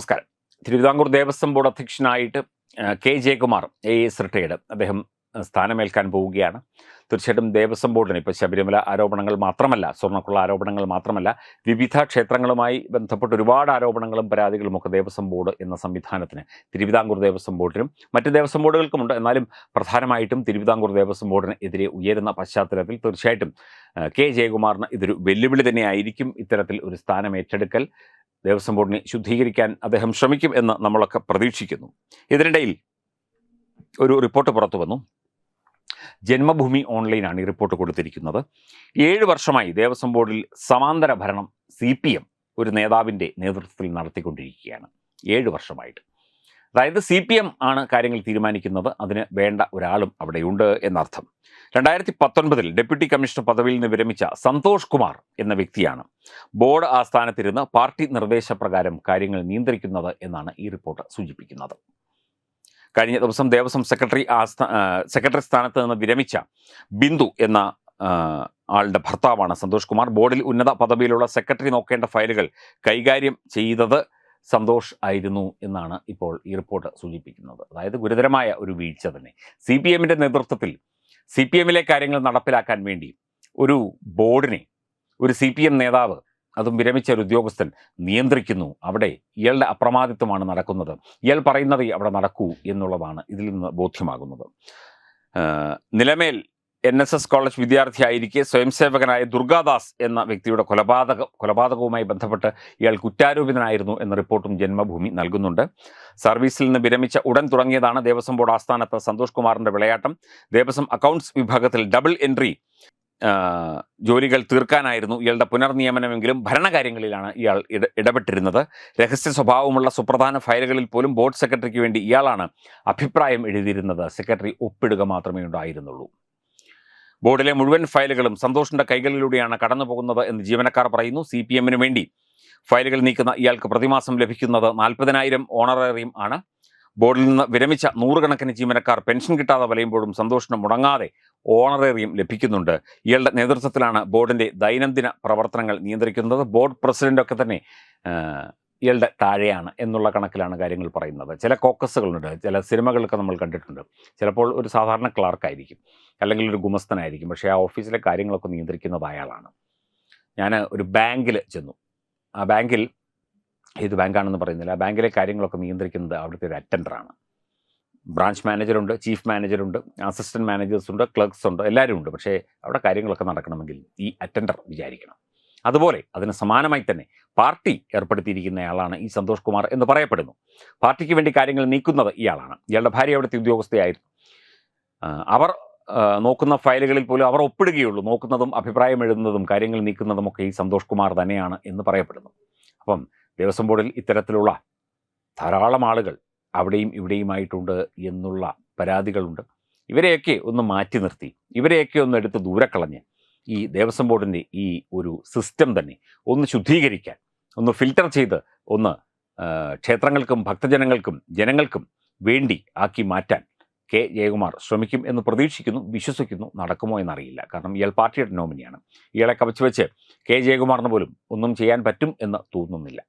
നമസ്കാരം. Thiruvithamkoor Devaswom board അധ്യക്ഷനായിട്ട് K. Jayakumar A. S. Retired. അദ്ദേഹം സ്ഥാനമേൽക്കാൻ പോവുകയാണ്. തീർച്ചയായിട്ടും ദേവസ്വം ബോർഡിന് ഇപ്പോൾ ശബരിമല ആരോപണങ്ങൾ മാത്രമല്ല സ്വർണക്കുള്ള ആരോപണങ്ങൾ മാത്രമല്ല വിവിധ ക്ഷേത്രങ്ങളുമായി ബന്ധപ്പെട്ട് ഒരുപാട് ആരോപണങ്ങളും പരാതികളും ഒക്കെ ദേവസ്വം ബോർഡ് എന്ന സംവിധാനത്തിന് തിരുവിതാംകൂർ ദേവസ്വം ബോർഡിനും മറ്റ് ദേവസ്വം ബോർഡുകൾക്കുമുണ്ട്. എന്നാലും പ്രധാനമായിട്ടും തിരുവിതാംകൂർ ദേവസ്വം ബോർഡിന് എതിരെ ഉയരുന്ന പശ്ചാത്തലത്തിൽ തീർച്ചയായിട്ടും കെ. ജയകുമാറിന് ഇതൊരു വെല്ലുവിളി തന്നെയായിരിക്കും ഇത്തരത്തിൽ ഒരു സ്ഥാനം ഏറ്റെടുക്കൽ. ദേവസ്വം ബോർഡിനെ ശുദ്ധീകരിക്കാൻ അദ്ദേഹം ശ്രമിക്കും എന്ന് നമ്മളൊക്കെ പ്രതീക്ഷിക്കുന്നു. ഇതിനിടയിൽ ഒരു റിപ്പോർട്ട് പുറത്തു വന്നു. ജന്മഭൂമി ഓൺലൈനാണ് ഈ റിപ്പോർട്ട് കൊടുത്തിരിക്കുന്നത്. ഏഴ് വർഷമായി ദേവസ്വം ബോർഡിൽ സമാന്തര ഭരണം സി ഒരു നേതാവിന്റെ നേതൃത്വത്തിൽ നടത്തിക്കൊണ്ടിരിക്കുകയാണ്. ഏഴ് വർഷമായിട്ട്. അതായത് സി പി എം ആണ് കാര്യങ്ങൾ തീരുമാനിക്കുന്നത്. അതിന് വേണ്ട ഒരാളും അവിടെയുണ്ട് എന്നർത്ഥം. രണ്ടായിരത്തി പത്തൊൻപതിൽ ഡെപ്യൂട്ടി കമ്മീഷണർ പദവിയിൽ നിന്ന് വിരമിച്ച സന്തോഷ് കുമാർ എന്ന വ്യക്തിയാണ് ബോർഡ് ആസ്ഥാനത്തിരുന്ന് പാർട്ടി നിർദ്ദേശപ്രകാരം കാര്യങ്ങൾ നിയന്ത്രിക്കുന്നത് എന്നാണ് ഈ റിപ്പോർട്ട് സൂചിപ്പിക്കുന്നത്. കഴിഞ്ഞ ദിവസം ദേവസ്വം സെക്രട്ടറി ആസ്ഥാ സെക്രട്ടറി സ്ഥാനത്ത് നിന്ന് വിരമിച്ച ബിന്ദു എന്ന ആളുടെ ഭർത്താവാണ് സന്തോഷ് കുമാർ. ബോർഡിൽ ഉന്നത പദവിയിലുള്ള സെക്രട്ടറി നോക്കേണ്ട ഫയലുകൾ കൈകാര്യം ചെയ്തത് സന്തോഷ് ആയിരുന്നു എന്നാണ് ഇപ്പോൾ ഈ റിപ്പോർട്ട് സൂചിപ്പിക്കുന്നത്. അതായത് ഗുരുതരമായ ഒരു വീഴ്ച തന്നെ. സി പി എമ്മിന്റെ നേതൃത്വത്തിൽ സി പി എമ്മിലെ കാര്യങ്ങൾ നടപ്പിലാക്കാൻ വേണ്ടി ഒരു ബോർഡിനെ ഒരു സി പി എം നേതാവ് അതും വിരമിച്ച ഒരു ഉദ്യോഗസ്ഥൻ നിയന്ത്രിക്കുന്നു. അവിടെ ഇയാളുടെ അപ്രമാദിത്വമാണ് നടക്കുന്നത്. ഇയാൾ പറയുന്നതേ അവിടെ നടക്കൂ എന്നുള്ളതാണ് ഇതിൽ നിന്ന് ബോധ്യമാകുന്നത്. Nilamel N S S college വിദ്യാർത്ഥിയായിരിക്കെ സ്വയംസേവകനായ ദുർഗാദാസ് എന്ന വ്യക്തിയുടെ കൊലപാതക കൊലപാതകവുമായി ബന്ധപ്പെട്ട് ഇയാൾ കുറ്റാരോപിതനായിരുന്നു എന്ന റിപ്പോർട്ടും ജന്മഭൂമി നൽകുന്നുണ്ട്. സർവീസിൽ നിന്ന് വിരമിച്ച ഉടൻ തുടങ്ങിയതാണ് ദേവസ്വം ബോർഡ് ആസ്ഥാനത്ത് സന്തോഷ് കുമാറിന്റെ വിളയാട്ടം. ദേവസ്വം അക്കൗണ്ട്സ് വിഭാഗത്തിൽ ഡബിൾ എൻട്രി ജോലികൾ തീർക്കാനായിരുന്നു ഇയാളുടെ പുനർനിയമനമെങ്കിലും ഭരണകാര്യങ്ങളിലാണ് ഇയാൾ ഇട ഇടപെട്ടിരുന്നത്. രഹസ്യ സ്വഭാവമുള്ള സുപ്രധാന ഫയലുകളിൽ പോലും ബോർഡ് സെക്രട്ടറിക്ക് വേണ്ടി ഇയാളാണ് അഭിപ്രായം എഴുതിയിരുന്നത്. സെക്രട്ടറി ഒപ്പിടുക മാത്രമേ ഉണ്ടായിരുന്നുള്ളൂ. ബോർഡിലെ മുഴുവൻ ഫയലുകളും സന്തോഷിന്റെ കൈകളിലൂടെയാണ് കടന്നു പോകുന്നത് എന്ന് ജീവനക്കാർ പറയുന്നു. സി പി എമ്മിന് വേണ്ടി ഫയലുകൾ നീക്കുന്ന ഇയാൾക്ക് പ്രതിമാസം ലഭിക്കുന്നത് നാൽപ്പതിനായിരം ഓണറേറിയം ആണ്. ബോർഡിൽ നിന്ന് വിരമിച്ച നൂറുകണക്കിന് ജീവനക്കാർ പെൻഷൻ കിട്ടാതെ വലയുമ്പോഴും സന്തോഷിന് മുടങ്ങാതെ ഓണറേറിയം ലഭിക്കുന്നുണ്ട്. ഇയാളുടെ നേതൃത്വത്തിലാണ് ബോർഡിന്റെ ദൈനംദിന പ്രവർത്തനങ്ങൾ നിയന്ത്രിക്കുന്നത്. ബോർഡ് പ്രസിഡന്റൊക്കെ തന്നെ ഇയാളുടെ താഴെയാണ് എന്നുള്ള കണക്കിലാണ് കാര്യങ്ങൾ പറയുന്നത്. ചില കോക്കസുകളുണ്ട് ചില സിനിമകളൊക്കെ നമ്മൾ കണ്ടിട്ടുണ്ട്. ചിലപ്പോൾ ഒരു സാധാരണ ക്ലാർക്കായിരിക്കും അല്ലെങ്കിൽ ഒരു ഗുമസ്തനായിരിക്കും പക്ഷേ ആ ഓഫീസിലെ കാര്യങ്ങളൊക്കെ നിയന്ത്രിക്കുന്നത് അയാളാണ്. ഞാൻ ഒരു ബാങ്കിൽ ചെന്നു. ആ ബാങ്കിൽ ഏത് ബാങ്കാണെന്ന് പറയുന്നില്ല. ആ ബാങ്കിലെ കാര്യങ്ങളൊക്കെ നിയന്ത്രിക്കുന്നത് അവിടുത്തെ ഒരു അറ്റൻഡറാണ് ബ്രാഞ്ച് മാനേജറുണ്ട് ചീഫ് മാനേജറുണ്ട് അസിസ്റ്റന്റ് മാനേജേഴ്സ് ഉണ്ട് ക്ലർക്സ് ഉണ്ട് എല്ലാവരും ഉണ്ട്. പക്ഷേ അവിടെ കാര്യങ്ങളൊക്കെ നടക്കണമെങ്കിൽ ഈ അറ്റൻഡർ വിചാരിക്കണം. അതുപോലെ അതിന് സമാനമായി തന്നെ പാർട്ടി ഏർപ്പെടുത്തിയിരിക്കുന്നയാളാണ് ഈ സന്തോഷ് കുമാർ എന്ന് പറയപ്പെടുന്നു. പാർട്ടിക്ക് വേണ്ടി കാര്യങ്ങൾ നീക്കുന്നത് ഇയാളാണ്. ഇയാളുടെ ഭാര്യ അവിടുത്തെ ഉദ്യോഗസ്ഥയായിരുന്നു. അവർ നോക്കുന്ന ഫയലുകളിൽ പോലും അവർ ഒപ്പിടുകയുള്ളൂ. നോക്കുന്നതും അഭിപ്രായം എഴുതുന്നതും കാര്യങ്ങൾ നീക്കുന്നതും ഒക്കെ ഈ സന്തോഷ് കുമാർ തന്നെയാണ് എന്ന് പറയപ്പെടുന്നു. അപ്പം ദേവസ്വം ബോർഡിൽ ഇത്തരത്തിലുള്ള ധാരാളം ആളുകൾ അവിടെയും ഇവിടെയുമായിട്ടുണ്ട് എന്നുള്ള പരാതികളുണ്ട്. ഇവരെയൊക്കെ ഒന്ന് മാറ്റി നിർത്തി. ഇവരെയൊക്കെ ഒന്ന് എടുത്ത് ദൂരെ കളഞ്ഞ് ഈ ദേവസ്വം ബോർഡിന്റെ ഈ ഒരു സിസ്റ്റം തന്നെ ഒന്ന് ശുദ്ധീകരിക്കാൻ ഒന്ന് ഫിൽറ്റർ ചെയ്ത് ഒന്ന് ക്ഷേത്രങ്ങൾക്കും ഭക്തജനങ്ങൾക്കും ജനങ്ങൾക്കും വേണ്ടി ആക്കി മാറ്റാൻ കെ ജയകുമാർ ശ്രമിക്കും എന്ന് പ്രതീക്ഷിക്കുന്നു വിശ്വസിക്കുന്നു നടക്കുമോ എന്നറിയില്ല. കാരണം ഇയാൾ പാർട്ടിയുടെ നോമിനിയാണ് ഇയാളെ കവച്ചു വെച്ച് കെ ജയകുമാറിന് പോലും ഒന്നും ചെയ്യാൻ പറ്റും എന്ന് തോന്നുന്നില്ല.